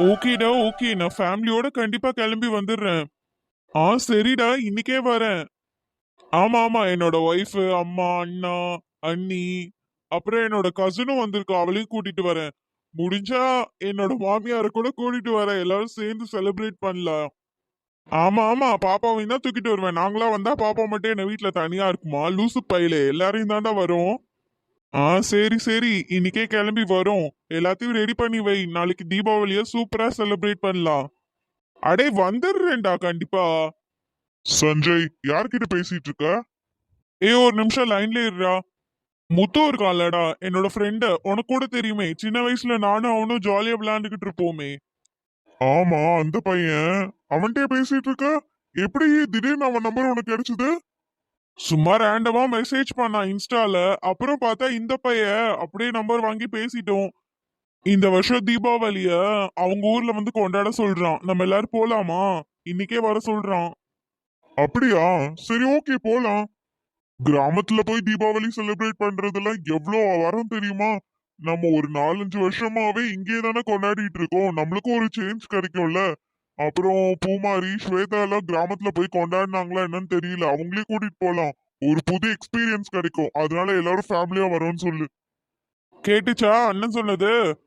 ஓகேடா ஓகே. நான் ஃபேமிலியோட கண்டிப்பா கிளம்பி வந்துடுறேன். ஆ சரிடா இன்னைக்கே வரேன். ஆமா ஆமா. என்னோட ஒய்ஃப் அம்மா அண்ணா அண்ணி அப்புறம் என்னோட கசினும் வந்திருக்கா. அவளையும் கூட்டிட்டு வரேன். முடிஞ்சா என்னோட மாமியாரை கூட கூட்டிட்டு வரேன். எல்லாரும் சேர்ந்து செலிப்ரேட் பண்ணலாம். ஆமா ஆமா. பாப்பாவையும் தான் தூக்கிட்டு வருவேன். நாங்களா வந்தா பாப்பா மட்டும் என்ன வீட்டுல தனியா இருக்குமா? லூசு பையில. எல்லாரையும் தாண்டா வரும். ஆ சரி சரி. இன்னைக்கே கிளம்பி வரோம். எல்லாத்தையும் ரெடி பண்ணி வை. நாளைக்கு தீபாவளிய சூப்பரா செலிப்ரேட் பண்ணலாம். அடே வந்துடுறேன்டா கண்டிப்பா. சஞ்சய் யார்கிட்ட பேசிட்டு இருக்க? ஏ ஒரு நிமிஷம் லைன்ல இருடா. முத்து இருக்கான்லடா என்னோட ஃப்ரெண்டு உனக்கு கூட தெரியுமே. சின்ன வயசுல நானும் அவனும் ஜாலியா விளையாண்டுகிட்டு இருப்போமே. ஆமா அந்த பையன். அவன்கிட்ட பேசிட்டு இருக்க? எப்படி திடீர்னு அவன் நம்பர் உனக்கு கிடைச்சது? சும்மா ரேண்டமா மெசேஜ் பண்ணான் இன்ஸ்டால அப்புறம் பார்த்தா இந்த பையன் அப்படியே நம்பர் வாங்கி பேசிட்டோம். இந்த வருஷம் தீபாவளிய அவங்க ஊர்ல வந்து கொண்டாட சொல்றான். நம்ம எல்லாரும் போலாமா? இன்னைக்கே வர சொல்றான். அப்படியா? சரி ஓகே போலாம். கிராமத்துல போய் தீபாவளி செலிப்ரேட் பண்றதெல்லாம் எவ்வளோ வரும் தெரியுமா? நம்ம ஒரு நாலஞ்சு வருஷமாவே இங்கே தானே கொண்டாடிட்டு இருக்கோம். நம்மளுக்கும் ஒரு சேஞ்ச் கிடைக்கும்ல. அப்புறம் பூமாரி ஸ்வேதா எல்லாம் கிராமத்துல போய் கொண்டாடினாங்களா என்னன்னு தெரியல. அவங்களே கூட்டிட்டு போலாம். ஒரு புது எக்ஸ்பீரியன்ஸ் கிடைக்கும். அதனால எல்லாரும் ஃபேமிலியா வரோம்னு சொல்லு. கேட்டுச்சா? அண்ணன் சொன்னது?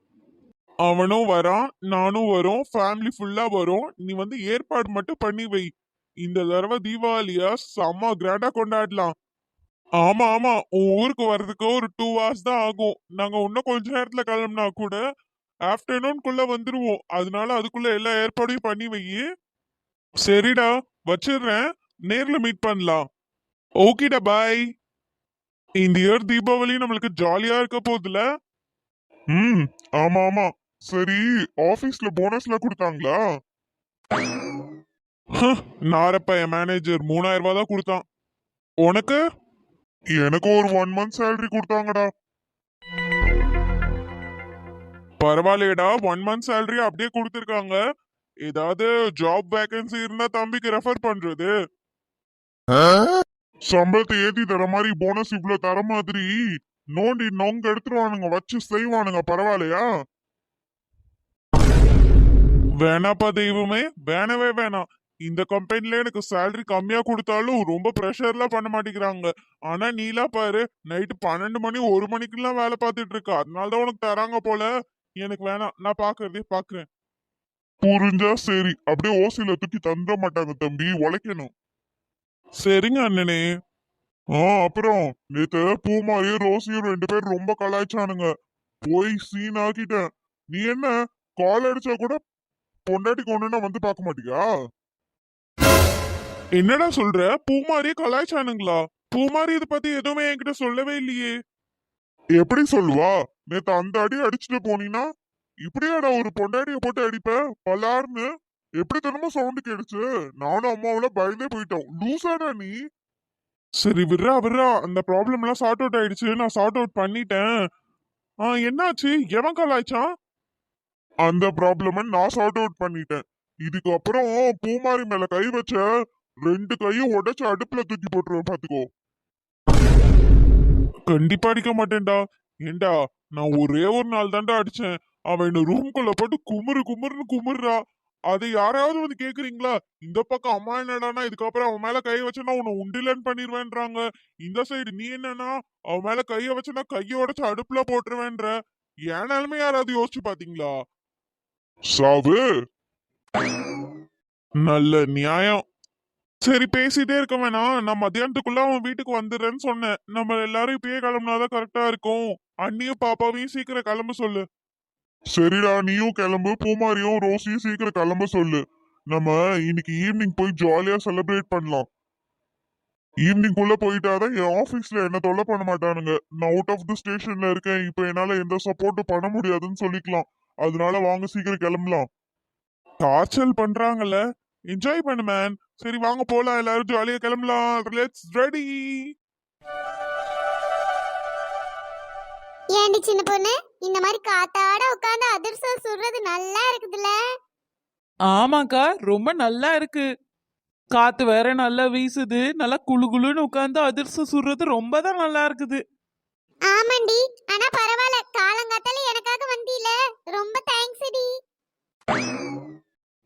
அவனும் வரான் நானும் வரோம் ஃபேமிலி ஃபுல்லா வரோம். நீ வந்து ஏற்பாடு மட்டும் பண்ணி வை. இந்த தடவை தீபாவளியா? செம்ம கிராண்டா கொண்டாடலாம். ஆமா ஆமா. உன் ஊருக்கு வர்றதுக்கு ஒரு டூ ஹவர்ஸ் தான் ஆகும். நாங்க இன்னும் கொஞ்ச நேரத்துல கிளம்புனா கூட ஆஃப்டர்நூன்குள்ள வந்துருவோம். அதனால அதுக்குள்ள எல்லா ஏற்பாடையும் பண்ணி வை சரிடா வச்சிடுறேன். நேர்ல மீட் பண்ணலாம். ஓகேடா பாய் இந்த இயர் தீபாவளி நம்மளுக்கு ஜாலியா இருக்க போதுல ம் ஆமா ஆமா. சரி ஆபீஸ்ல போனஸ்ல கொடுத்தாங்களா? நாரப்ப என் மேனேஜர் மூணாயிரம் ரூபாய் தான் கொடுத்தான். உனக்கு? எனக்கு ஒரு ஒன் மந்த் சேலரி கொடுத்தாங்கடா. பரவாயில்லையடா ஒன் மந்த் சேலரி அப்படியே கொடுத்துருக்காங்க. ஏதாவது ஜாப் வேகன்சி இருந்தா தம்பிக்கு ரெஃபர் பண்றது. சம்பளத்தை ஏத்தி தர மாதிரி போனஸ் இவ்வளவு தர மாதிரி நோண்டி நொங்க எடுத்துருவானுங்க வச்சு செய்வானுங்க பரவாயில்லையா? வேணாப்பா தெய்வமே வேணவே வேணாம். இந்த கம்பெனில எனக்கு சேலரி கம்மியா கொடுத்தாலும் ரொம்ப ப்ரெஷர்லாம் பண்ண மாட்டேங்கிறாங்க. ஆனா நீலா பாரு நைட்டு பன்னெண்டு மணி ஒரு மணிக்கெல்லாம் வேலை பார்த்துட்டு இருக்க. அதனால தான் உனக்கு தராங்க போல. எனக்கு வேணாம். நான் பாக்குறதே பாக்குறேன். புரிஞ்சா சரி. அப்படியே ஓசில தூக்கி தந்துட மாட்டாங்க தம்பி. உழைக்கணும். சரிங்க அண்ணனே. ஆ அப்புறம் நேத்து பூமாரியும் ரோசியும் ரெண்டு பேரும் ரொம்ப கலாய்ச்சானுங்க. போய் சீன் ஆக்கிட்டேன். நீ என்ன கால் அடிச்சா கூட பொண்டாட்டி கொண்டுனா வந்து பார்க்க மாட்டியா? என்னடா சொல்ற? பூமாரியே கலாய்ச்சானுங்களா? பூமாரி இதை பத்தி எதுவுமே என்கிட்ட சொல்லவே இல்லையே. எப்படி சொல்லுவா? நேத்து அந்த அடி அடிச்சுட்டு போனீங்கன்னா இப்படியாடா ஒரு பொண்டாடிய போட்டு அடிப்ப? பலார்னு. எப்படி தினமும் சவுண்டு கேடுச்சு நானும் அம்மாவில பயந்தே போயிட்டோம். லூசாடா நீ? சரி விட்றா விட்றா. அந்த ப்ராப்ளம் எல்லாம் சார்ட் அவுட் ஆயிடுச்சு. நான் சார்ட் அவுட் பண்ணிட்டேன். ஆ என்னாச்சு? எவன் கலாய்ச்சான் அந்த ப்ராப்ளம நான் சார்ட் அவுட் பண்ணிட்டேன். இதுக்கப்புறம் பூமாரி மேல கை வச்ச ரெண்டு கையும் உடைச்சு அடுப்புல தூக்கி போட்டுருவேன் பாத்துக்கோ. கண்டிப்பா அடிக்க மாட்டேன்டா. ஏண்டா நான் ஒரே ஒரு நாள் தாண்டா அடிச்சேன். அவன் என்ன ரூம்குள்ள போட்டு குமுறு குமுறுன்னு குமுறுறா. அதை யாராவது வந்து கேக்குறீங்களா? இந்த பக்கம் அம்மா என்னடானா இதுக்கப்புறம் அவன் மேல கை வச்சனா உன்னை உண்டிலன்னு பண்ணிடுவேன்றாங்க இந்த சைடு நீ என்னன்னா அவன் மேல கைய வச்சனா கைய உடச்சு அடுப்புல போட்டுருவேன்ற. ஏனாலுமே யாராவது யோசிச்சு பாத்தீங்களா? சாவு! நல்ல நியாயம். சரி பேசிட்டே இருக்க வேணாம். நான் மத்தியானத்துக்குள்ள அவன் வீட்டுக்கு வந்துடுறேன்னு சொன்னேன். நம்ம எல்லாரும் இப்பயே கிளம்புனாதான் கரெக்டா இருக்கும். அண்ணியும் பாப்பாவையும் சீக்கிரம் கிளம்ப சொல்லு. சரிடா நீயும் கிளம்பு. பூமாரியும் ரோசியும் சீக்கிரம் கிளம்ப சொல்லு. நம்ம இன்னைக்கு ஈவினிங் போய் ஜாலியா செலிப்ரேட் பண்ணலாம். ஈவினிங் குள்ள போயிட்டாதான் என் ஆபீஸ்ல என்ன தொல்லை பண்ண மாட்டானுங்க. நான் அவுட் ஆஃப் தி ஸ்டேஷன்ல இருக்கேன். இப்போ என்னால எந்த சப்போர்ட்டும் பண்ண முடியாதுன்னு சொல்லிக்கலாம். அதனால வாங்க சீக்கிரம் கிளம்பலாம். டார்ச்சல் பண்றாங்கல்ல. என்ஜாய் பண்ணு மேன் சரி வாங்க போலாம். எல்லாரும் ஜாலியா கிளம்பலாம். லெட்ஸ் ரெடி ஏண்டி சின்ன பொண்ணு? இந்த மாதிரி காத்தாட உட்காந்து அதிர்ஷ்டம் சுடுறது நல்லா இருக்குதுல்ல? ஆமாக்கா ரொம்ப நல்லா இருக்கு. காத்து வேற நல்லா வீசுது. நல்லா குளு குளுன்னு உட்காந்து அதிர்ஷ்டம் சுடுறது ரொம்ப தான் நல்லா இருக்குது. ஆமாண்டி. ஆனா பரவாயில்ல. காலங்காத்தால எனக்காக வந்தீல. ரொம்ப தேங்க்ஸ் டி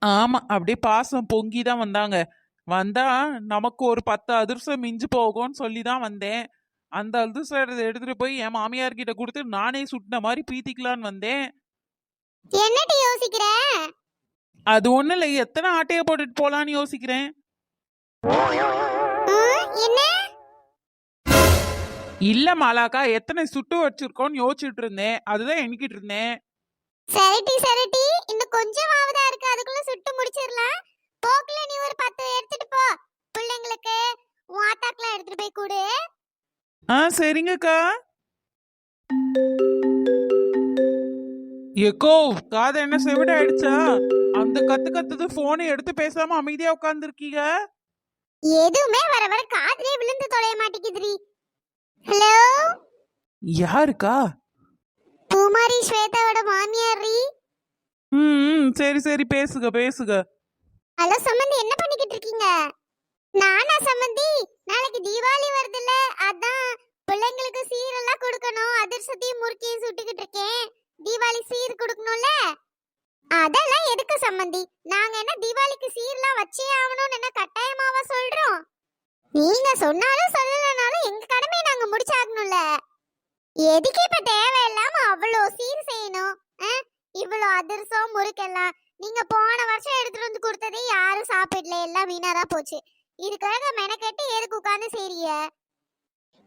ஆமா அப்படியே பாசம் பொங்கி தான் வந்தாங்க. வந்தா நமக்கு ஒரு பத்து அதிர்ஷ்டம் மிஞ்சு போகும்னு சொல்லி தான் வந்தேன். அந்த அதிர்ஷ்டம் எடுத்து- எடுத்துட்டு போய் என் மாமியார் கிட்ட கொடுத்து நானே சுட்டின மாதிரி பீத்திக்கலான்னு வந்தேன். என்னடி யோசிக்கிற? அது ஒண்ணும் இல்லை. எத்தனை ஆட்டையை போட்டுட்டு போலான்னு யோசிக்கிறேன். என்ன? இல்ல மாலாக்கா எத்தனை சுட்டு வச்சிருக்கோன்னு யோசிச்சுட்டு இருந்தேன். அதுதான் எண்ணிக்கிட்டு இருந்தேன். சரிட்டி சரிட்டி. இன்னும் கொஞ்சம் ஆவதா இருக்கு. அதுக்குள்ள சுட்டு முடிச்சிடலாம். போக்குல நீ ஒரு பத்து எடுத்துட்டு போ. பிள்ளைங்களுக்கு உன் ஆத்தாக்கெல்லாம் எடுத்துட்டு போய் கொடு. ஆ சரிங்கக்கா. எக்கோ காது என்ன செவிட ஆயிடுச்சா அந்த கத்து கத்துது போனை எடுத்து பேசாம அமைதியா உட்காந்துருக்கீங்க எதுவுமே வர வர காதுலயே விழுந்து தொலைய மாட்டேங்குதுடி. ஹலோ யாருக்கா? பூமாரி ஸ்வேதாவோட மாமியார்? ம் சரி சரி பேசுக பேசுக. ஹலோ சம்மந்தி என்ன பண்ணிக்கிட்டு இருக்கீங்க? நானா சம்மந்தி நாளைக்கு தீபாவளி வருதுல்ல அதான் பிள்ளைங்களுக்கு சீரெல்லாம் கொடுக்கணும். அதிர்ஷ்டத்தையும் முறுக்கியும் சுட்டுக்கிட்டு இருக்கேன். தீபாவளி சீர் கொடுக்கணும்ல? அதெல்லாம் எதுக்கு சம்மந்தி நாங்க என்ன தீபாவளிக்கு சீர்லாம் வச்சே ஆகணும்னு என்ன கட்டாயமாவா சொல்றோம்? நீங்க சொன்னாலும் சொல்லலனாலும் எங்க கடமையை நாங்க முடிச்சாகணும்ல? எதுக்கு இப்ப தேவையில்லாம அவ்வளோ சீர் செய்யணும்? ஆ? இவ்வளோ அதிர்ஷ்டம் முறுக்கெல்லாம். நீங்க போன வருஷம் எடுத்துட்டு வந்து கொடுத்ததே யாரும் சாப்பிடல. எல்லாம் வீணாதா போச்சு. இதுக்காக மெனக்கெட்டு எதுக்கு உட்காந்து சரிய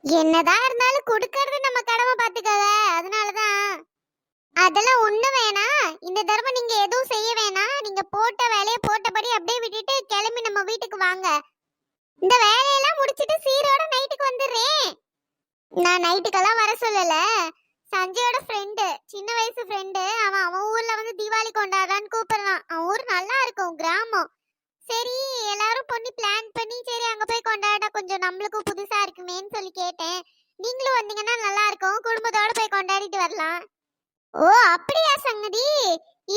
என்னதான் இருந்தாலும் கொடுக்கறது நம்ம கடமை பாத்துக்கல அதனாலதான். அதெல்லாம் ஒண்ணு வேணாம் இந்த தடவை நீங்க எதுவும் செய்ய வேணாம் நீங்க போட்ட வேலையை போட்டபடி அப்படியே விட்டுட்டு கிளம்பி நம்ம வீட்டுக்கு வாங்க. இந்த வேலையெல்லாம் முடிச்சிட்டு சீரோட நைட்டுக்கு வந்துடுறேன். நான் நைட்டுக்கெல்லாம் வர சொல்லல. சஞ்சயோட ஃப்ரெண்டு சின்ன வயசு ஃப்ரெண்டு அவன் அவன் ஊர்ல வந்து தீபாவளி கொண்டாடுறான்னு கூப்பிடுறான். அவன் ஊர் நல்லா இருக்கும் கிராமம். சரி எல்லாரும் பொண்ணு பிளான் பண்ணி சரி அங்க போய் கொண்டாட கொஞ்சம் நம்மளுக்கும் புதுசா இருக்குமேன்னு சொல்லி கேட்டேன். நீங்களும் வந்தீங்கன்னா நல்லா இருக்கும் குடும்பத்தோட போய் கொண்டாடிட்டு வரலாம். ஓ அப்படியா சங்கதி?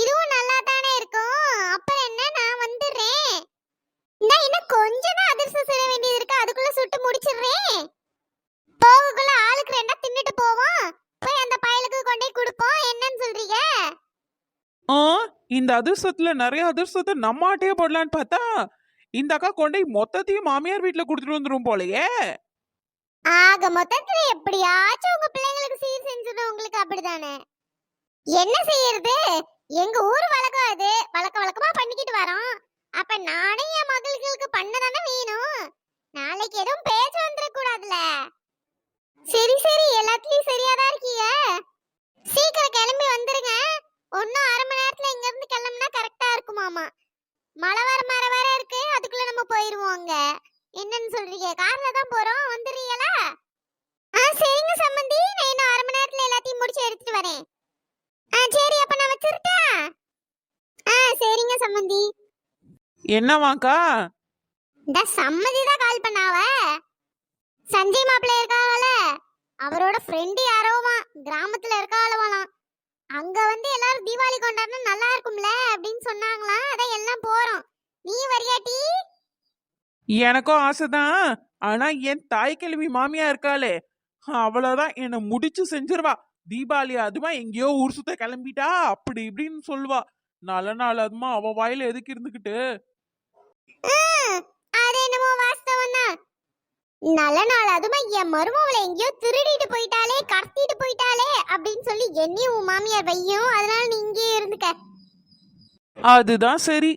இதுவும் நல்லா தானே இருக்கும். அப்புறம் என்ன நான் வந்துடுறேன். நான் இன்னும் கொஞ்சம் தான் அதிர்ஷ்டம் செய்ய வேண்டியது இருக்கு அதுக்குள்ள சுட்டு முடிச்சிடுறேன். போகக்குள்ள ஆளுக்கு ரெண்டா தின்னுட்டு போவோம்? போய் அந்த பயலுக்கு கொண்டே கொடுப்போம். என்னன்னு சொல்றீங்க? ஆ இந்த அதிர்ஷ்டத்துல நிறைய அதிர்ஷ்டத்தை நம்ம ஆட்டையே போடலான்னு பார்த்தா இந்த அக்கா கொண்டு மொத்தத்தையும் மாமியார் வீட்டுல கொடுத்துட்டு வந்துரும் போலயே. ஆக மொத்தத்துல எப்படியாச்சும் உங்க பிள்ளைங்களுக்கு சீர் செஞ்சிடும் உங்களுக்கு அப்படிதானே என்ன செய்யறது? எங்க ஊர் வழக்கம் அது. வழக்க வழக்கமா பண்ணிக்கிட்டு வரோம். அப்ப நானே என் மகளுக்கு பண்ணதானே வேணும்? நாளைக்கு எதுவும் பேச்சு வந்துட கூடாதுல சரி சரி. எல்லாத்துலயும் சரியாதான் இருக்கீங்க. சீக்கிரம் கிளம்பி வந்துருங்க. ஒன்னும் அரை மணி நேரத்துல இங்க இருந்து கிளம்புனா கரெக்டா இருக்குமாமா மழை வர மர வேற இருக்கு. அதுக்குள்ள நம்ம போயிருவோம் அங்க. என்னன்னு சொல்றீங்க? கார்ல தான் போறோம். வந்துடுறீங்களா? ஆ சரிங்க சம்மந்தி. நான் இன்னும் அரை மணி நேரத்துல எல்லாத்தையும் முடிச்சு எடுத்துட்டு வரேன். ஆ சரி. அப்ப நான் வச்சிருட்டா? ஆ சரிங்க சம்மந்தி. என்னவாக்கா? இந்த சம்மதி தான் கால் பண்ணாவ? சஞ்சய் மாப்பிள்ளை இருக்காவல அவரோட ஃப்ரெண்டு யாரோவா? கிராமத்துல இருக்காவலாம் அங்க வந்து எல்லாரும் தீபாவளி கொண்டாடினா நல்லா இருக்கும்ல? அப்படின்னு சொன்னாங்களாம் அதான் எல்லாம் போறோம். நீ வரியாட்டி எனக்கும் ஆசைதான். ஆனா என் தாய் கிழவி மாமியா இருக்காளே. அவ்வளவுதான் என்னை முடிச்சு செஞ்சிருவா. தீபாவளி அதுமா எங்கேயோ ஊர் சுத்த கிளம்பிட்டா. அப்படி இப்படின்னு சொல்லுவா. நல்ல நாள் அதுமா அவ வாயில எதுக்கு இருந்துகிட்டு? அது என்னமோ வாஸ்தவம் தான் நல்ல நாள். அதுமா என் மருமவளை எங்கேயோ திருடிட்டு போயிட்டாலே கடத்திட்டு போயிட்டாலே அப்படின்னு சொல்லி என்னையும் உன் மாமியார் வையும். அதனால நீ இங்கேயே இருந்துக்க. அதுதான் சரி.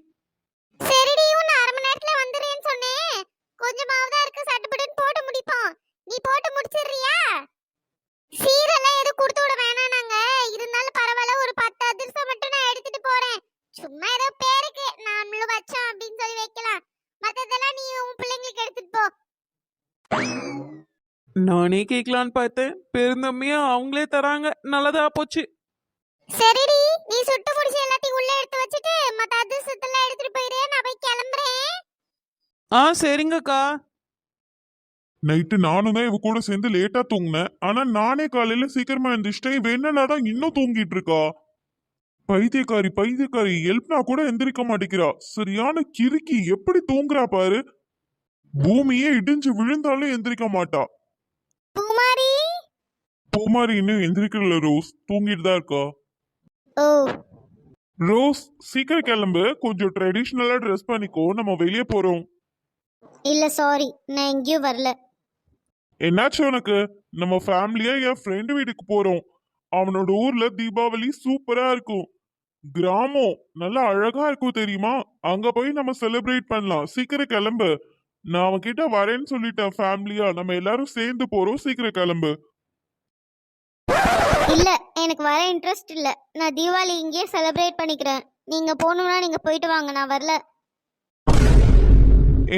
சரிடி உன்னை அரை மணி நேரத்துல வந்துடுறேன்னு சொன்னேன். கொஞ்சமாவது இருக்கு சட்டுப்பட்டுன்னு போட்டு முடிப்போம். நீ போட்டு முடிச்சிடுறியா? சீரெல்லாம் எதுவும் கொடுத்து விட வேணாம் நாங்க. இருந்தாலும் பரவாயில்ல ஒரு பத்து அதிர்ஷ்டம் மட்டும் நான் எடுத்துட்டு போறேன் சும்மா ஏதோ பேருக்கு நாமளும் வச்சோம் அப்படின்னு சொல்லி வைக்கலாம் மத்ததெல்லாம் நீ உன் பிள்ளைங்களுக்கு எடுத்துட்டு போ நானே கேட்கலான்னு பார்த்தேன். பெருந்தம்மையா அவங்களே தராங்க. நல்லதா போச்சு. சரிடி நீ சுட்டு முடிச்சு எல்லாத்தையும் உள்ள எடுத்து வச்சுட்டு மத்த அதிர்ஷ்டத்தெல்லாம் எடுத்துட்டு போயிரு நான் போய் கிளம்புறேன். ஆ சரிங்கக்கா. நைட்டு நானும் தான் இவ கூட சேர்ந்து லேட்டா தூங்கினேன். ஆனா நானே காலையில சீக்கிரமா எந்திரிச்சிட்டேன். இவ என்னடாதான் இன்னும் தூங்கிட்டு இருக்கா? பைத்தியக்காரி பைத்தியக்காரி எழுப்பினா கூட எந்திரிக்க மாட்டேங்கிறா. சரியான கிறுக்கி எப்படி தூங்குறா பாரு. பூமியே இடிஞ்சு விழுந்தாலும் எந்திரிக்க மாட்டா. பூமாரி? பூமாரி இன்னும் எந்திரிக்கல ரோஸ். தூங்கிட்டு தான் இருக்கா? ஓ. ரோஸ் சீக்கிரம் கிளம்பு. கொஞ்சம் ட்ரெடிஷ்னலா ட்ரெஸ் பண்ணிக்கோ. நம்ம வெளியே போறோம். இல்ல சாரி நான் எங்கேயும் வரல. என்னாச்சு உனக்கு? நம்ம ஃபேமிலியா என் ஃப்ரெண்டு வீட்டுக்கு போறோம். அவனோட ஊர்ல தீபாவளி சூப்பரா இருக்கும். கிராமம். நல்லா அழகா இருக்கும் தெரியுமா? அங்க போய் நம்ம செலிப்ரேட் பண்ணலாம். சீக்கிரம் கிளம்பு. நான் அவன்கிட்ட வரேன்னு சொல்லிட்டேன் ஃபேமிலியா நம்ம எல்லாரும் சேர்ந்து போறோம் சீக்கிரம் கிளம்பு. இல்ல எனக்கு வர இன்ட்ரெஸ்ட் இல்ல. நான் தீபாவளி இங்கேயே செலிப்ரேட் பண்ணிக்கிறேன். நீங்க போகணும்னா நீங்க போயிட்டு வாங்க நான் வரல.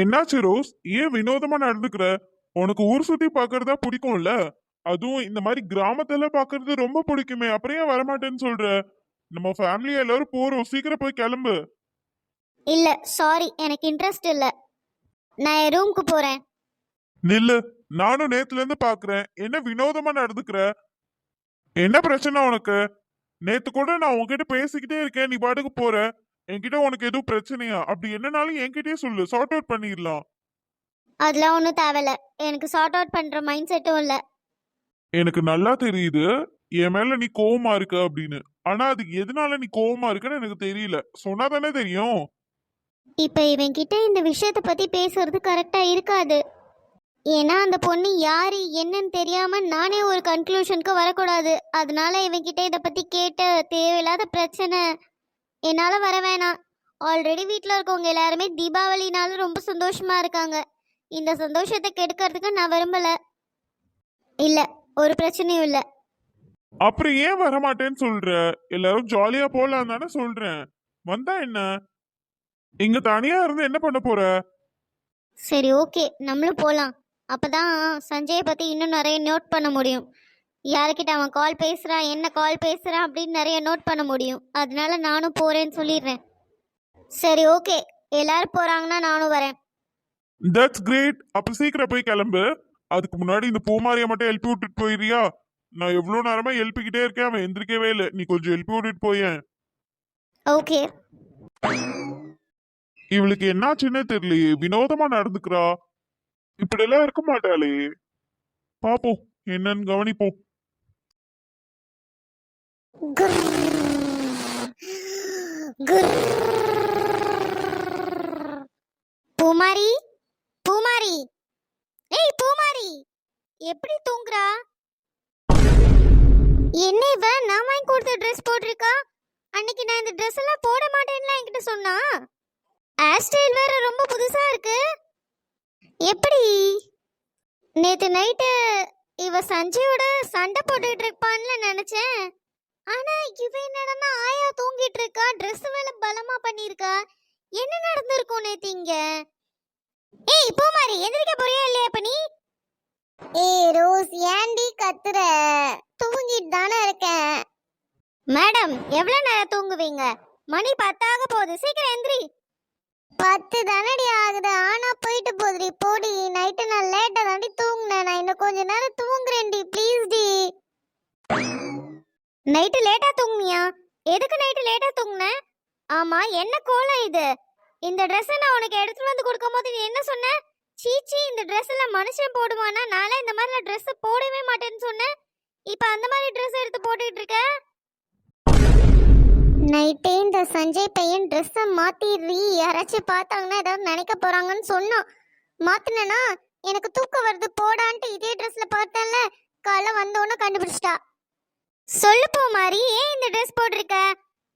என்னாச்சு ரோஸ்? ஏன் வினோதமா நடந்துக்கிற? உனக்கு ஊர் சுத்தி பாக்குறதா பிடிக்கும்ல? அதுவும் இந்த மாதிரி கிராமத்துல பாக்குறது ரொம்ப பிடிக்குமே. அப்புறம் ஏன் வரமாட்டேன்னு சொல்ற? நம்ம ஃபேமிலி எல்லாரும் போறோம். சீக்கிரம் போய் கிளம்பு. இல்ல சாரி எனக்கு இன்ட்ரெஸ்ட் இல்ல. நான் என் ரூமுக்கு போறேன். நில்லு. நானும் நேத்துல இருந்து பாக்குறேன். என்ன வினோதமா நடந்துக்கிற? என்ன பிரச்சனை உனக்கு? நேத்து கூட நான் உன்கிட்ட பேசிக்கிட்டே இருக்கேன். நீ பாட்டுக்கு போற. என்கிட்ட உனக்கு எதுவும் பிரச்சனையா? அப்படி என்னனாலும் என்கிட்டயே சொல்லு. சார்ட் அவுட் பண்ணிடலாம். அதெல்லாம் ஒன்றும் தேவையில்ல. எனக்கு சார்ட் அவுட் பண்ற மைண்ட் செட்டும் இல்ல. எனக்கு நல்லா தெரியுது. என் மேல நீ கோவமா இருக்க அப்படின்னு. ஆனா அது எதனால நீ கோவமா இருக்கன்னு எனக்கு தெரியல. சொன்னா தானே தெரியும்? இப்போ இவன் கிட்ட இந்த விஷயத்த பத்தி பேசுறது கரெக்டா இருக்காது. ஏன்னா அந்த பொண்ணு யாரு என்னன்னு தெரியாம நானே ஒரு கன்க்ளூஷனுக்கு வரக்கூடாது. அதனால இவன் கிட்ட இதை பத்தி கேட்ட தேவையில்லாத பிரச்சனை என்னால் வர வேணாம். ஆல்ரெடி வீட்டில் இருக்கவங்க எல்லாருமே தீபாவளினால ரொம்ப சந்தோஷமாக இருக்காங்க. இந்த சந்தோஷத்தை கெடுக்கிறதுக்கு நான் விரும்பலை. இல்லை ஒரு பிரச்சனையும் இல்லை. அப்புறம் ஏன் வரமாட்டேன்னு சொல்ற? எல்லாரும் ஜாலியா போலாம் தானே சொல்றேன். வந்தா என்ன? இங்க தனியா இருந்து என்ன பண்ண போற? சரி ஓகே. நம்மளும் போலாம். அப்பதான் சஞ்சயை பத்தி இன்னும் நிறைய நோட் பண்ண முடியும். யாருக்கிட்ட அவன் கால் பேசுறான் என்ன கால் பேசுறான் அப்படின்னு நிறைய நோட் பண்ண முடியும். அதனால நானும் போறேன்னு சொல்லிடுறேன். சரி ஓகே. எல்லாரும் போறாங்கன்னா நானும் வரேன். தட்ஸ் கிரேட் அப்ப சீக்கிரம் போய் கிளம்பு. அதுக்கு முன்னாடி இந்த பூமாரியை மட்டும் எழுப்பி விட்டுட்டு போயிடுறியா? நான் எவ்வளவு நேரமா எழுப்பிக்கிட்டே இருக்கேன் அவன் எந்திரிக்கவே இல்லை. நீ கொஞ்சம் எழுப்பி விட்டுட்டு போயேன். ஓகே. இவளுக்கு என்னாச்சுன்னே தெரியலையே. வினோதமா நடந்துக்கிறா? இப்படியெல்லாம் இருக்க மாட்டாளே. பாப்போம். என்னன்னு கவனிப்போம். பூமாரி? பூமாரி. ஏய் பூமாரி. எப்படி தூங்குறா? என்ன இவ? நான் வாங்கி கொடுத்த ட்ரெஸ் போட்டிருக்கா? அன்னைக்கு நான் இந்த ட்ரெஸ் எல்லாம் போட மாட்டேன்லாம் என்கிட்ட சொன்னா? ஹேர் ஸ்டைல் வேற ரொம்ப புதுசா இருக்கு. எப்படி? நேத்து நைட்டு இவ சஞ்சயோட சண்டை போட்டுட்டு இருப்பான்னு நினைச்சேன். ஆனா இவ என்னடா ஆயா தூங்கிட்டு இருக்கா? ட்ரெஸ் வேலை பலமா பண்ணிருக்கா என்ன நடந்திருக்கும் நேத்து இங்க? ஏய் மாதிரி எந்திரிக்க போறியா இல்லையா இப்ப நீ ஏய் ரோஸ் ஏன்டி கத்துற? தூங்கிட்டு தானே இருக்கேன். மேடம் எவ்வளவு நேரம் தூங்குவீங்க? மணி பத்தாக போகுது. சீக்கிரம் எந்திரி. பத்து தானடி ஆகுது. ஆனா போயிட்டு போகுதுடி. போடி நைட்டு நான் லேட்டா தாண்டி தூங்கினேன். நான் இன்னும் கொஞ்ச நேரம் தூங்குறேன்டி. Please D. நைட்டு லேட்டா தூங்குனியா? எதுக்கு நைட்டு லேட்டா தூங்குன? ஆமா என்ன கோலம் இது? இந்த ட்ரெஸ்ஸை நான் உனக்கு எடுத்துட்டு வந்து கொடுக்கும் போது நீ என்ன சொன்ன? சீச்சி இந்த Dress எல்லாம் மனுஷன் போடுவானா? நானே இந்த மாதிரி ட்ரெஸ் போடவே மாட்டேன்னு சொன்னேன் இப்போ அந்த மாதிரி ட்ரெஸ் எடுத்து போட்டுக்கிட்டு இருக்க? நைட்டே இந்த சஞ்சய் பையன் ட்ரெஸ்ஸை மாத்திடுறி யாராச்சும் பார்த்தாங்கன்னா ஏதாவது நினைக்க போறாங்கன்னு சொன்னான். மாற்றினேன்னா எனக்கு தூக்கம் வருது போடான்ட்டு இதே ட்ரெஸ்ல பார்த்தேன்ல காலை வந்தோன்னு கண்டுபிடிச்சிட்டா. சொல்லு போ மாதிரி ஏன் இந்த ட்ரெஸ் போட்டிருக்க?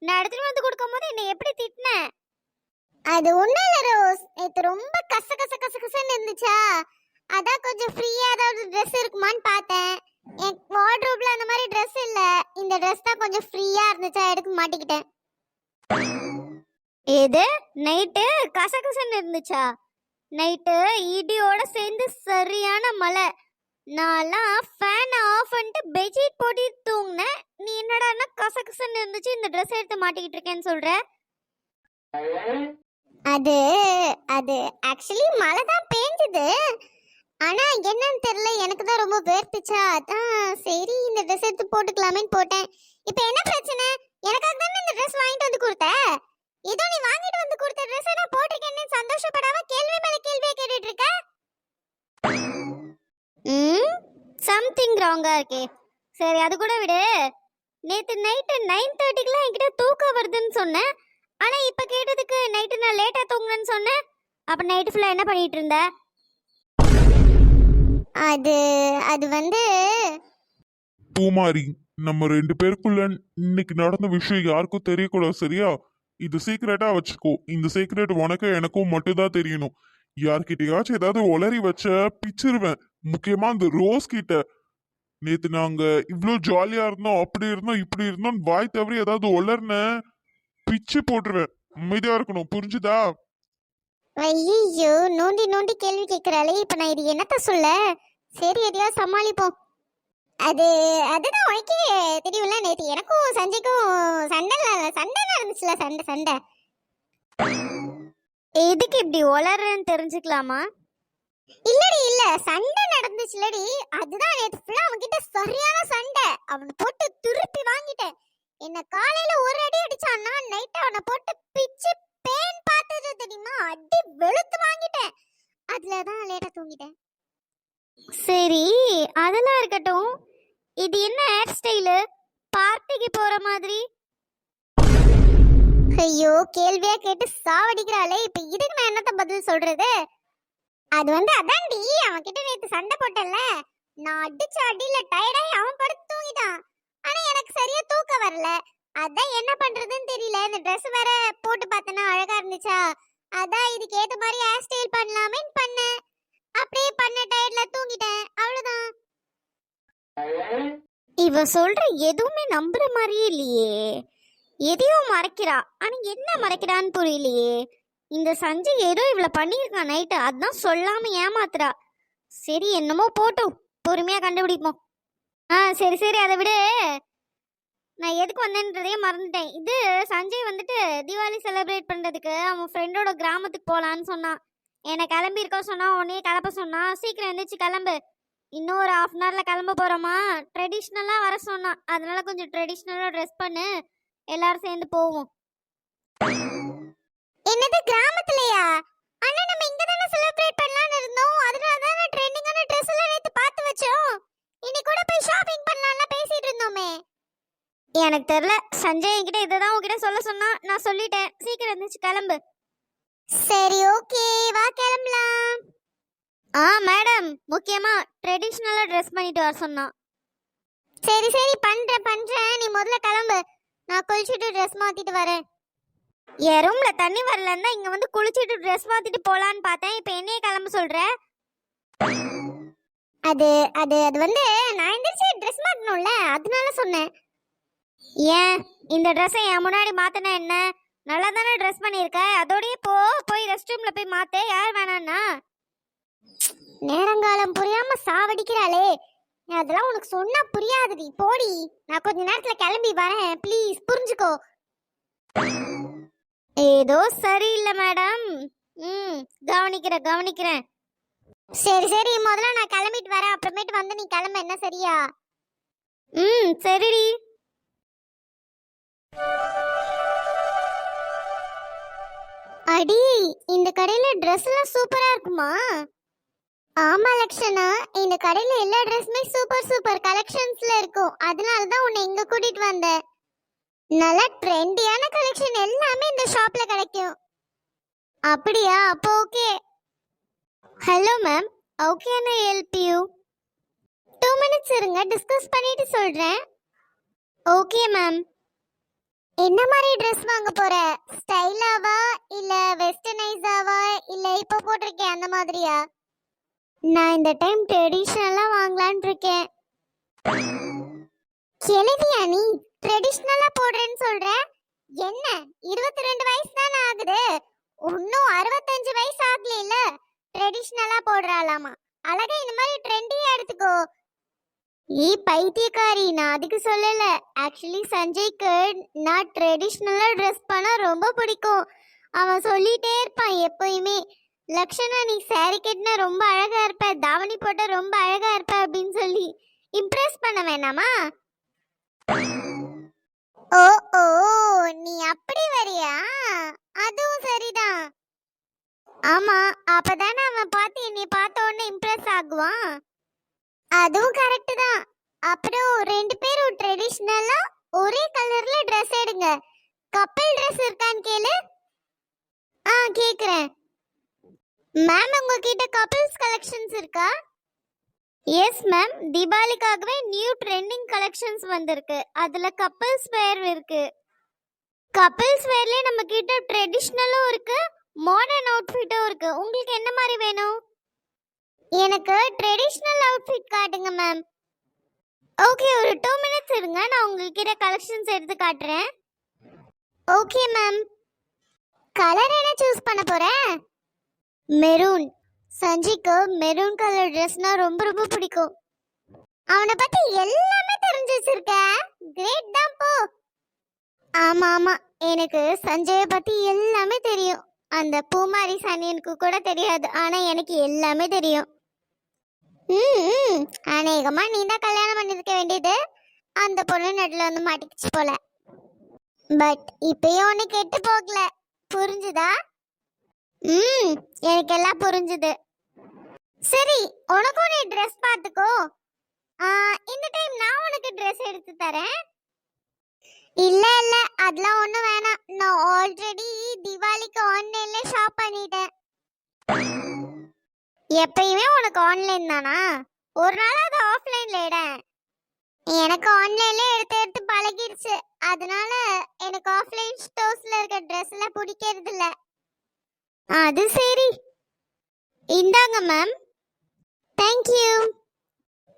நான் எடுத்துட்டு வந்து கொடுக்கும் போது என்னை எப்படி திட்டின? அது ஒண்ணும் இல்ல ரோஸ். இது ரொம்ப கச கச கச கசன்னு இருந்துச்சா? அதான் கொஞ்சம் ஃப்ரீயா ஏதாவது ட்ரெஸ் இருக்குமான்னு பார்த்தேன். என் வார்ட்ரோப்ல அந்த மாதிரி ட்ரெஸ் இல்ல. இந்த ட்ரெஸ் தான் கொஞ்சம் ஃப்ரீயா இருந்துச்சா? எடுக்க மாட்டிக்கிட்டேன். ஏது நைட்டு கசகசன்னு இருந்துச்சா? நைட்டு இடியோட சேர்ந்து சரியான மழை. நான்லாம் ஃபேனை ஆஃப் பண்ணிட்டு பெட்ஷீட் போட்டு தூங்கினேன். நீ என்னடான்னா கசகசன்னு இருந்துச்சு இந்த ட்ரெஸ் எடுத்து மாட்டிக்கிட்டு இருக்கேன்னு சொல்ற? அது அது ஆக்சுவலி மழை தான் பேஞ்சுது ஆனா என்னன்னு தெரியல. எனக்கு தான் ரொம்ப வேர்த்துச்சா? அதான் சரி இந்த ட்ரெஸ் எடுத்து போட்டுக்கலாமேன்னு போட்டேன். இப்போ என்ன பிரச்சனை? எனக்காக தானே இந்த ட்ரெஸ் வாங்கிட்டு வந்து கொடுத்த? ஏதோ நீ வாங்கிட்டு வந்து கொடுத்த ட்ரெஸ் நான் போட்டிருக்கேன்னு சந்தோஷப்படாம கேள்வி மேல கேள்வியை கேட்டுட்டு இருக்க ம் சம்திங் ராங்கா இருக்கே. சரி அது கூட விடு. நேற்று நைட்டு நைன் தேர்ட்டிக்குலாம் என்கிட்ட தூக்கம் வருதுன்னு சொன்னேன். ஆனால் இப்போ கேட்டதுக்கு நைட்டு நான் லேட்டாக தூங்குனேன்னு சொன்னேன். அப்போ நைட்டு ஃபுல்லாக என்ன பண்ணிகிட்டு இருந்த? அது அது வந்து பூமாரி நம்ம ரெண்டு பேருக்குள்ள இன்னைக்கு நடந்த விஷயம் யாருக்கும் தெரியக்கூடாது சரியா? இது சீக்கிரட்டா வச்சுக்கோ. இந்த சீக்கிரட் உனக்கு எனக்கும் மட்டும்தான் தெரியணும். யார்கிட்டயாச்சும் ஏதாவது உளறி வச்ச பிச்சிருவேன். முக்கியமா அந்த ரோஸ் கிட்ட. நேத்து நாங்க இவ்ளோ ஜாலியா இருந்தோம் அப்படி இருந்தோம் இப்படி இருந்தோம் வாய் தவறி ஏதாவது உளர்ன பிச்சு போட்டுருவேன். அமைதியா இருக்கணும் புரிஞ்சுதா? ஐயோ நோண்டி நோண்டி கேள்வி கேட்கிறாளே இப்ப நான் இது என்னத்த சொல்ல? சரி எதையா சமாளிப்போம். அது அதுதான் உனக்கே தெரியும்ல நேத்து. எனக்கும் சஞ்சய்க்கும் சண்டை சண்டை நடந்துச்சுல சண்டை சண்டை. எதுக்கு இப்படி உளறன்னு தெரிஞ்சுக்கலாமா? இல்லடி இல்ல. சண்டை நடந்துச்சுலடி. அதுதான் நேத்து ஃபுல்லா அவன்கிட்ட சரியான சண்டை. அவனை போட்டு திருப்பி வாங்கிட்டேன். என்ன காலையில ஒரு அடி அடிச்சான்னா நைட் அவனை போட்டு பிச்சு பேன் பார்த்தது தெரியுமா அடி வெளுத்து வாங்கிட்டேன் அதுல தான் லேட்டா தூங்கிட்டேன் சரி அதெல்லாம் இருக்கட்டும் இது என்ன ஹேர் ஸ்டைலு பார்ட்டிக்கு போற மாதிரி? ஐயோ கேள்வியா கேட்டு சாவடிக்கிறாளே. இப்ப இதுக்கு நான் என்னத்த பதில் சொல்றது? அது வந்து அதான்டி அவன் கிட்ட நேத்து சண்டை போட்டல நான் அடிச்ச அடியில டயர்டாயி அவன் படுத்து தூங்கிட்டான். ஆனா எனக்கு சரியா தூக்கம் வரல. அதான் என்ன பண்றதுன்னு தெரியல. இந்த ட்ரெஸ் வேற போட்டு பார்த்தனா அழகா இருந்துச்சா? அதான் இதுக்கு ஏத்த மாதிரி ஹேர் ஸ்டைல் பண்ணலாமே பண்ணேன். அப்படியே பண்ண டயர்ட்ல தூங்கிட்டேன். அவ்வளவுதான். இவ சொல்ற எதுவுமே நம்புற மாதிரியே இல்லையே. எதையோ மறைக்கிறா. ஆனா என்ன மறைக்கிறான்னு புரியலையே. இந்த சஞ்சய் ஏதோ இவள பண்ணியிருக்கான் நைட்டு அதான் சொல்லாம ஏமாத்துறா. சரி என்னமோ போட்டும். பொறுமையா கண்டுபிடிப்போம். ஆ சரி சரி அதை விடு. நான் எதுக்கு வந்தேன்றதையே மறந்துட்டேன். இது சஞ்சய் வந்துட்டு தீபாவளி செலிப்ரேட் பண்றதுக்கு அவன் ஃப்ரெண்டோட கிராமத்துக்கு போலான்னு சொன்னான். என்னை கிளம்பி இருக்க உடனே கிளப்ப சொன்னான் சீக்கிரம் எந்திரிச்சு கிளம்பு. இன்னும் ஒரு ஹாஃப் அன் ஹவரில் கிளம்ப போகிறோமா ட்ரெடிஷ்னலாக வர சொன்னான் அதனால கொஞ்சம் ட்ரெடிஷ்னலாக ட்ரெஸ் பண்ணு. எல்லாரும் சேர்ந்து போவோம். என்னது கிராமத்துலயா? அண்ணா நம்ம இங்க தானே செலிப்ரேட் பண்ணலாம்னு இருந்தோம். அதனால தான் ட்ரெண்டிங்கான Dress எல்லாம் நேத்து பார்த்து வச்சோம். இனி கூட போய் ஷாப்பிங் பண்ணலாம்னு பேசிட்டு இருந்தோமே. எனக்கு தெரியல. சஞ்சய் என்கிட்ட இதை தான் உன்கிட்ட சொல்ல சொன்னா. நான் சொல்லிட்டேன். சீக்கிரம் இருந்துச்சு கிளம்பு. சரி ஓகே வா கிளம்பலாம். ஆ மேடம். முக்கியமா ட்ரெடிஷ்னலா ட்ரெஸ் பண்ணிட்டு வர சொன்னான். சரி சரி பண்ற பண்றேன். நீ முதல்ல கிளம்பு. நான் குளிச்சுட்டு ட்ரெஸ் மாத்திட்டு வரேன். என் ரூம்ல தண்ணி வரலன்னா இங்க வந்து குளிச்சுட்டு ட்ரெஸ் மாத்திட்டு போலான்னு பார்த்தேன். இப்போ என்னைய கிளம்ப சொல்ற? அது அது அது வந்து நான் எந்திரிச்சு ட்ரெஸ் மாத்தணும்ல அதனால சொன்னேன். ஏன்? இந்த ட்ரெஸ்ஸை என் முன்னாடி மாத்தினா என்ன? நல்லா தானே ட்ரெஸ் பண்ணியிருக்க? அதோடயே போ போய் ரெஸ்ட் ரூம்ல போய் மாத்த. யார் வேணான்னா? நேரங்காலம் புரியாம சாவடிக்கிறாளே. அதெல்லாம் உனக்கு சொன்னா புரியாதுடி. போடி. நான் கொஞ்ச நேரத்துல கிளம்பி வரேன். ப்ளீஸ் புரிஞ்சுக்கோ. ஏதோ சரியில்லை மேடம் ம் கவனிக்கிறேன் கவனிக்கிறேன். சரி சரி. முதல்ல நான் கிளம்பிட்டு வரேன். அப்புறமேட்டு வந்து நீ கிளம்ப. என்ன சரியா? ம் சரிடி. அடி இந்த கடையில ட்ரெஸ்லாம் எல்லாம் சூப்பரா இருக்குமா? ஆமா லக்ஷனா. இந்த கடையில எல்லா ட்ரெஸ்ஸுமே சூப்பர் சூப்பர் கலெக்ஷன்ஸ்ல இருக்கும். அதனால தான் உன்னை இங்க கூட்டிட்டு வந்தேன். நல்ல ட்ரெண்டியான கலெக்ஷன் எல்லாமே இந்த ஷாப்ல கிடைக்கும். அப்படியா? அப்போ ஓகே ஹலோ மேம் ஓகே நான் ஹெல்ப் யூ டூ மினிட்ஸ் இருங்க டிஸ்கஸ் பண்ணிட்டு சொல்றேன். ஓகே மேம் என்ன மாதிரி ட்ரெஸ் வாங்க போற? ஸ்டைலாவா இல்ல வெஸ்டர்னைஸாவா இல்ல இப்போ போட்டிருக்கேன் அந்த மாதிரியா? நான் இந்த டைம் ட்ரெடிஷ்னலாக வாங்கலான் இருக்கேன். கிழவியா நீ? ட்ரெடிஷ்னலாக போடுறேன்னு சொல்ற? என்ன? இருபத்தி ரெண்டு வயசு தானே ஆகுது. இன்னும் அறுபத்தஞ்சு வயசு ஆகலையில ட்ரெடிஷ்னலாக போடுறாளாமா. அழகா இந்த மாதிரி ட்ரெண்டியா எடுத்துக்கோ. ஈ பைத்தியக்காரி நான் அதுக்கு சொல்லல. ஆக்சுவலி சஞ்சய்க்கு நான் ட்ரெடிஷ்னலாக ட்ரெஸ் பண்ண ரொம்ப பிடிக்கும். அவன் சொல்லிட்டே இருப்பான் எப்பயுமே. லக்ஷனா நீ சாரி கட்டினா ரொம்ப அழகா இருப்ப தாவணி போட்டா ரொம்ப அழகா இருப்ப அப்படின்னு சொல்லி இம்ப்ரெஸ் பண்ண வேணாமா? ஓ ஓ நீ அப்படி வரியா? அதுவும் சரிதான். ஆமா அப்பதானே அவன் பார்த்து என்னை பார்த்த உடனே இம்ப்ரெஸ் ஆகுவான். அதுவும் கரெக்ட் தான். அப்புறம் ரெண்டு பேரும் ட்ரெடிஷ்னலா கப்பல் ட்ரெஸ் இருக்கான்னு கேளு. ஆ கேக்குறேன். மேம் உங்ககிட்ட கப்பல்ஸ் கலெக்ஷன்ஸ் இருக்கா? எஸ் மேம் தீபாவளிக்காகவே நியூ ட்ரெண்டிங் கலெக்ஷன்ஸ் வந்திருக்கு. அதில் கப்பல்ஸ் வேர் இருக்கு. கப்பல்ஸ் வேர்லயே நம்ம கிட்ட ட்ரெடிஷ்னலும் இருக்கு மாடர்ன் அவுட்ஃபிட்டும் இருக்கு. உங்களுக்கு என்ன மாதிரி வேணும்? எனக்கு ட்ரெடிஷ்னல் அவுட்ஃபிட் காட்டுங்க மேம் ஓகே ஒரு டூ மினிட்ஸ் இருங்க. நான் உங்ககிட்ட கலெக்ஷன்ஸ் எடுத்து காட்டுறேன். ஓகே மேம் கலர் என்ன சூஸ் பண்ண போகிறேன் மெரூன். சஞ்சிக்கு மெரூன் கலர் ட்ரெஸ்னா ரொம்ப ரொம்ப பிடிக்கும். அவனை பத்தி எல்லாமே தெரிஞ்சு வச்சிருக்க. கிரேட் தான் போ. ஆமா ஆமா. எனக்கு சஞ்சய பத்தி எல்லாமே தெரியும். அந்த பூமாரி சனியனுக்கு கூட தெரியாது. ஆனா எனக்கு எல்லாமே தெரியும். ம், அநேகமா நீ தான் கல்யாணம் பண்ணிருக்க வேண்டியது. அந்த பொண்ணு நடுல வந்து மாட்டிக்கிச்சு போல. பட் இப்பயும் ஒன்று கெட்டு போகல. புரிஞ்சுதா? ம் எனக்கு எல்லாம் புரிஞ்சுது. சரி உனக்கும் நீ ட்ரெஸ் பார்த்துக்கோ இந்த டைம் நான் உனக்கு ட்ரெஸ் எடுத்து தரேன். இல்ல இல்ல அதெல்லாம் ஒண்ணும் வேணாம். நான் ஆல்ரெடி திவாலிக்கு ஆன்லைன்ல ஷாப் பண்ணிட்டேன். எப்பயுமே உனக்கு ஆன்லைன் தானா? ஒரு நாள் அது ஆஃப்லைன்ல இட. எனக்கு ஆன்லைன்ல எடுத்து எடுத்து பழகிடுச்சு அதனால எனக்கு ஆஃப்லைன் ஸ்டோர்ஸ்ல இருக்க ட்ரெஸ் எல்லாம் பிடிக்கிறது இல்லை அது சரி. இந்தாங்க மேம் தேங்க்யூ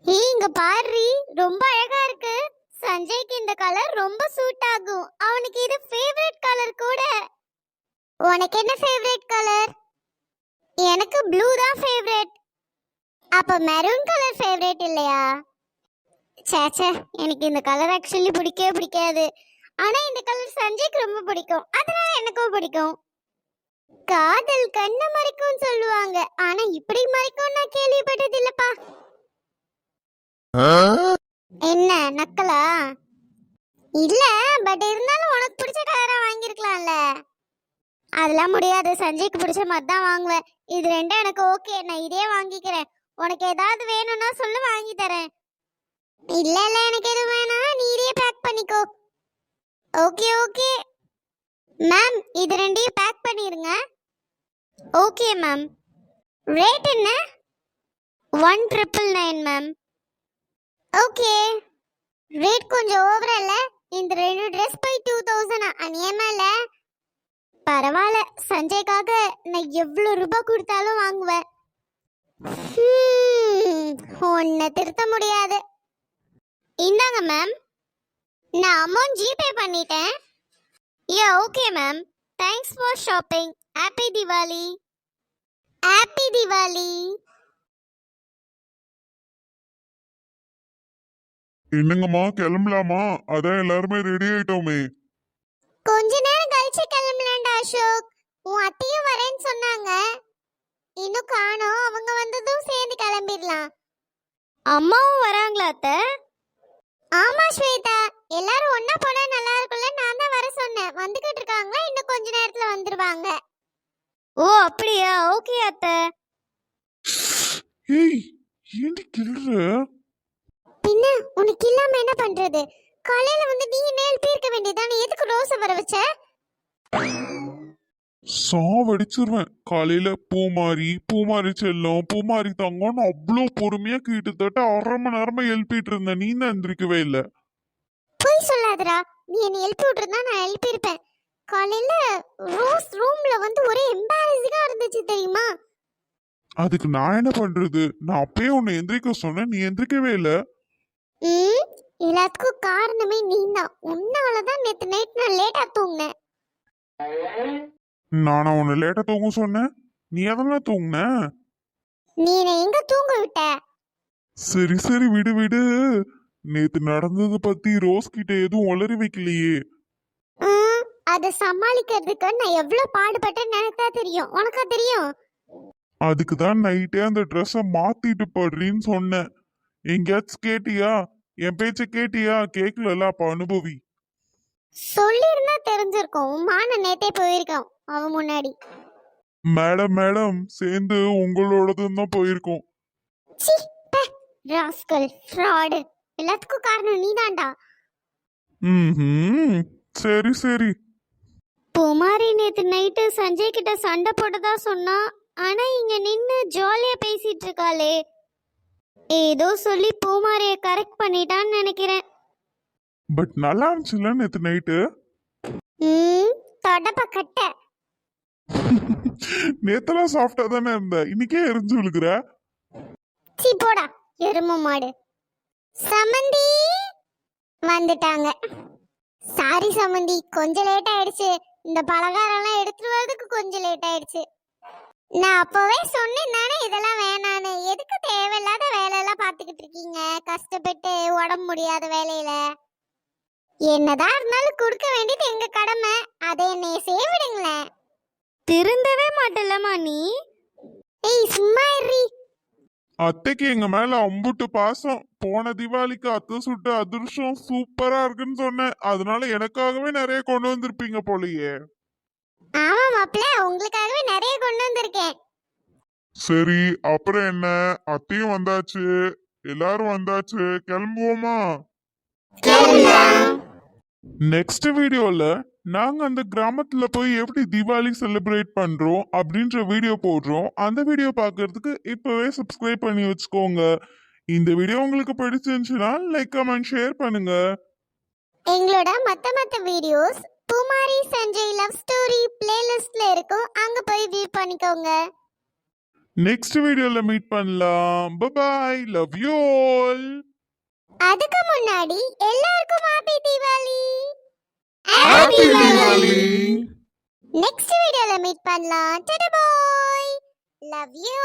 ஏய் இங்க பாரு ரொம்ப அழகா இருக்கு. சஞ்சய்க்கு இந்த கலர் ரொம்ப சூட் ஆகும். அவனுக்கு இது ஃபேவரட் கலர் கூட. உனக்கு என்ன ஃபேவரட் கலர் எனக்கு ப்ளூ தான் ஃபேவரட் அப்ப மெரூன் கலர் ஃபேவரட் இல்லையா? சேச்சே எனக்கு இந்த கலர் ஆக்சுவலி பிடிக்கவே பிடிக்காது. ஆனா இந்த கலர் சஞ்சய்க்கு ரொம்ப பிடிக்கும். அதனால எனக்கும் பிடிக்கும். காதல் கண்ணை மறைக்கும் சொல்லுவாங்க. ஆனா இப்படி மறைக்கும் நான் கேள்விப்பட்டது இல்லப்பா என்ன நக்கலா? இல்ல பட் இருந்தாலும் உனக்கு பிடிச்ச கலரா வாங்கியிருக்கலாம்ல. அதெல்லாம் முடியாது. சஞ்சய்க்கு பிடிச்ச மாதிரி தான் வாங்குவேன். இது ரெண்டும் எனக்கு ஓகே நான் இதே வாங்கிக்கிறேன். உனக்கு ஏதாவது வேணும்னா சொல்லு வாங்கி தரேன். இல்ல இல்ல எனக்கு எதுவும் வேணாம் நீ இதே பேக் பண்ணிக்கோ. ஓகே ஓகே மேம் இது ரெண்டையும் பேக் பண்ணிருங்க. ஓகே மேம் ரேட் என்ன? One triple nine ma'am okay rate கொஞ்சம் ஓவரா இல்ல? இந்த ரெண்டு ட்ரெஸ் போய் டூ தௌசண்ட் அநியமா இல்ல? பரவாயில்ல. சஞ்சய்க்காக நான் எவ்வளோ ரூபாய் கொடுத்தாலும் வாங்குவேன். உன்னை திருத்த முடியாது. இந்தாங்க மேம் நான் அமௌண்ட் ஜிபே பண்ணிட்டேன். Yeah okay ma'am thanks for shopping happy Diwali happy Diwali என்னங்கம்மா கிளம்பலாமா? அதான் எல்லாருமே ரெடி ஆயிட்டோமே. கொஞ்ச நேரம் கழிச்சு கிளம்பலாம்டா அசோக். உன் அத்தையும் வரேன்னு சொன்னாங்க. இன்னும் காணோம். அவங்க வந்ததும் சேர்ந்து கிளம்பிடலாம். அம்மாவும் வராங்களா அத்தை? ஆமா ஸ்வேதா. எல்லாரும் ஒண்ணா போனா நல்லா இருக்கும்ல? நான் தான் வர சொன்னேன். வந்துகிட்டு இருக்காங்க இன்னும் கொஞ்ச நேரத்துல வந்துருவாங்க. ஓ அப்படியா? ஓகே அத்தை. ஏய் ஏண்டி கிள்ற? பின்ன உனக்கு இல்லாம என்ன பண்றது? காலையில வந்து நீ நேல் பீர்க்க வேண்டியதானே எதுக்கு ரோஸ வர வச்ச? சாவடிச்சிருவேன். காலையில பூமாரி பூமாரி செல்லம் பூமாரி தங்கம்னு அவ்வளோ பொறுமையா கிட்டத்தட்ட அரை மணி நேரமா எழுப்பிட்டு இருந்தேன். நீ தான் எந்திரிக்கவே இல்லை. பொய் சொல்லாதடா. நீ என்னை எழுப்பி விட்டுருந்தா நான் எழுப்பியிருப்பேன் காலையில ரோஸ் ரூம்ல வந்து ஒரே எம்பாரசிங்கா இருந்துச்சு தெரியுமா? அதுக்கு நான் என்ன பண்றது? நான் அப்பயே உன்னை எந்திரிக்க சொன்னேன். நீ எந்திரிக்கவே இல்லை. ம் எல்லாத்துக்கும் காரணமே நீ தான் உன்னால தான் நேத்து நைட் நான் லேட்டா தூங்கினேன். நானா உன்னை லேட்டா தூங்க சொன்னேன்? நீ அதெல்லாம் தூங்குன? நீ என்னை எங்க தூங்க விட்ட? சரி சரி விடு விடு. நேத்து நடந்தது பத்தி ரோஸ் கிட்ட எதுவும் உளறி வைக்கலையே. ம், அதை சமாளிக்கிறதுக்கு நான் எவ்வளவு பாடுபட்டேன்னு தான் தெரியும். உனக்கா தெரியும்? அதுக்கு தான் நைட்டே அந்த ட்ரெஸ்ஸை மாத்திட்டு படுறீன்னு சொன்னேன். எங்கேயாச்சும் கேட்டியா? என் பேச்ச கேட்டியா? கேட்கலல்ல அப்ப அனுபவி. சொல்லியிருந்தா தெரிஞ்சிருக்கும். மானம் நேத்தே போயிருக்கோம் அவன் முன்னாடி. மேடம் மேடம் சேர்ந்து உங்களோடதும் தான் போயிருக்கோம். Rascal fraud. எல்லாத்துக்கும் காரணம் நீதான்டா. ம் சரி சரி. நேத்து நைட்டு சஞ்சய் கிட்ட சண்டை போட்டதா சொன்னா ஆனா இங்க நின்னு ஜாலியா பேசிட்டு இருக்காளே. ஏதோ சொல்லி பூமாரிய கரெக்ட் பண்ணிட்டான்னு நினைக்கிறேன். பட் நல்லா இருந்துச்சுல்ல நேத்து நைட்டு? ம் தொடப்ப கட்ட. நேத்தெல்லாம் சாஃப்டா தானே இருந்த. இன்னைக்கே எரிஞ்சு விழுகிற? சீ போடா. எரும மாடு. சமந்தி! வந்துட்டாங்க. சாரி சமந்தி கொஞ்சம் லேட் ஆயிடுச்சு. இந்த பலகாரம்லாம் எடுத்துட்டு வரதுக்கு கொஞ்சம் லேட் ஆயிடுச்சு. நான் அப்பவே சொன்னேன் தானே இதெல்லாம் வேணான்னு. எதுக்கு தேவையில்லாத வேலையெல்லாம் பார்த்துக்கிட்டு இருக்கீங்க? கஷ்டப்பட்டு உடம்பு முடியாத வேலையில. என்னதான் இருந்தாலும் கொடுக்க வேண்டியது எங்க கடமை. அதை என்னைய சேவிடுங்களேன் திருந்தவே மாட்டலமா நீ. ஏய் சும்மா இருறி அத்தைக்கு எங்க மேல அம்புட்டு பாசம். போன தீபாவளிக்கு அத்தை சுட்டு அதிர்ஷ்டம் சூப்பரா இருக்குன்னு சொன்னேன். அதனால எனக்காகவே நிறைய கொண்டு வந்திருப்பீங்க போலயே. ஆமா மாப்பிள்ள உங்களுக்காகவே நிறைய கொண்டு வந்திருக்கேன். சரி அப்புறம் என்ன? அத்தையும் வந்தாச்சு. எல்லாரும் வந்தாச்சு. கிளம்புவோமா? நெக்ஸ்ட் வீடியோல நாங்க அந்த கிராமத்துல போய் எப்படி தீபாவளி செலிப்ரேட் பண்றோம் அப்படின்ற வீடியோ போடுறோம். அந்த வீடியோ பார்க்கிறதுக்கு இப்பவே சப்ஸ்கிரைப் பண்ணி வச்சுக்கோங்க. இந்த வீடியோ உங்களுக்கு பிடிச்சிருந்துச்சுன்னா லைக் கமெண்ட் ஷேர் பண்ணுங்க. எங்களோட மத்த மத்த videos Kumari Sanjay love story பிளேலிஸ்ட்ல இருக்கும். அங்க போய் வியூ பண்ணிக்கோங்க. நெக்ஸ்ட் வீடியோல மீட் பண்ணலாம். பாய் லவ் யூ ஆல் அதுக்கு முன்னாடி எல்லாருக்கும் happy Deepavali happy Deepavali next வீடியோல மீட் பண்ணலாம். Tata bye love you